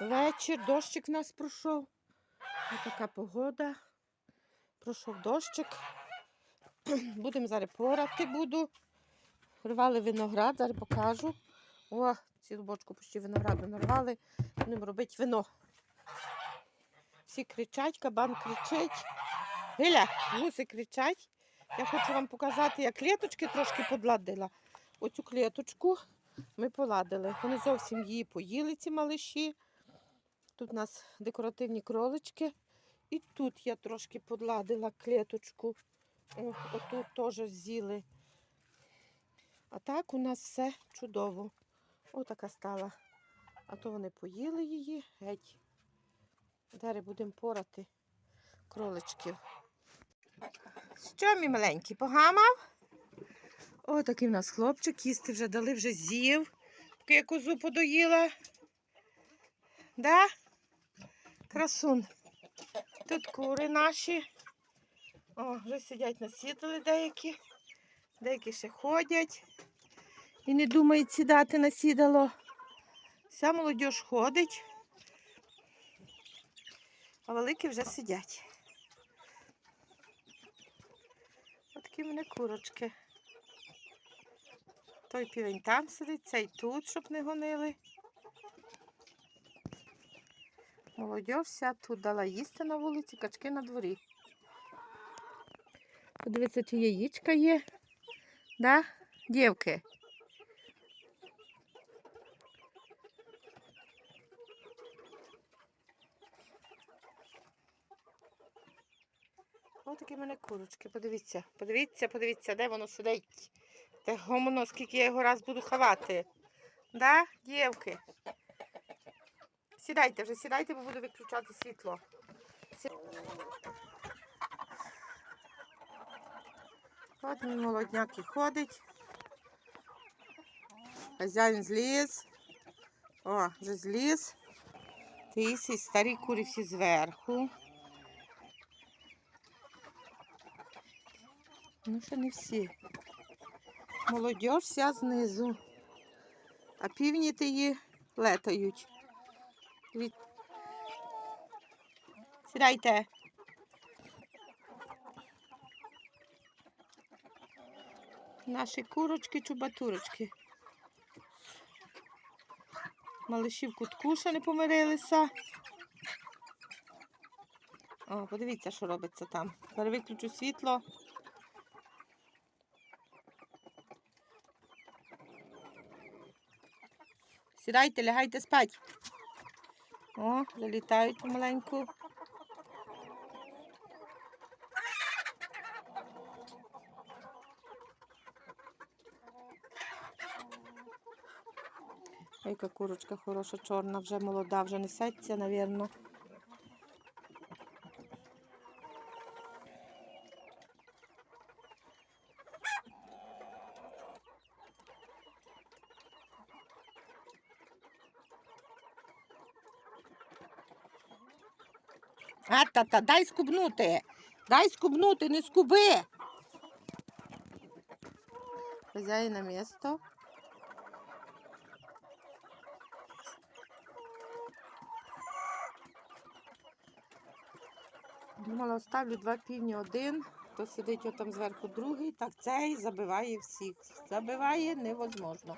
Вечір, дощик в нас пройшов. Така погода. Пройшов дощик. Будемо зараз порати буду. Рвали виноград, зараз покажу. О, цілу бочку почти винограду нарвали. Будемо робити вино. Всі кричать, кабан кричить. Гиля, гуси кричать. Я хочу вам показати, я клеточки трошки подладила. Оцю клеточку ми поладили. Вони зовсім її поїли, ці малиші. Тут у нас декоративні кролички. І тут я трошки подладила клеточку. О, отут теж з'їли. А так у нас все чудово. Отака стала. А то вони поїли її геть. Далі будемо порати кроличків. Що, мій маленький, погамав? О, такий в нас хлопчик, їсти вже дали, вже з'їв, поки я козу подоїла. Да? Красун. Тут кури наші. О, вже сидять насідали деякі. Деякі ще ходять. І не думають сідати на сідало. Вся молодь ходить. А великі вже сидять. Отакі в мене курочки. Той півень там сидить, цей тут, щоб не гонили. Молодь вся тут дала їсти на вулиці, качки на дворі. Подивіться, чи яєчка є. Да? Дівки. Ось такі в мене курочки. Подивіться, подивіться, подивіться, де воно сидить. Те гомоно, скільки я його раз буду ховати. Да, дівки? Сідайте вже, сідайте, бо буду виключати світло. От мій молодняк і ходить. Хазяїн зліз. О, вже зліз. Тисі, старі курі всі зверху. Ну, ще не всі. Молодь вся знизу. А півні тії летають. Від... Сідайте. Наші курочки, чубатурочки. Малиші в кутку ще не помирилися. О, подивіться, що робиться там. Зараз виключу світло. Сідайте, лягайте спать. О, залітають помаленьку. Ой, Яка курочка хороша, чорна, вже молода, вже несеться, навірно. А, та-та, дай скубнути. Дай скубнути, не скуби. Хазяїн на місто. Думала, оставлю два півні один, то сидить отам зверху другий, так цей забиває всіх. Забиває невозможно.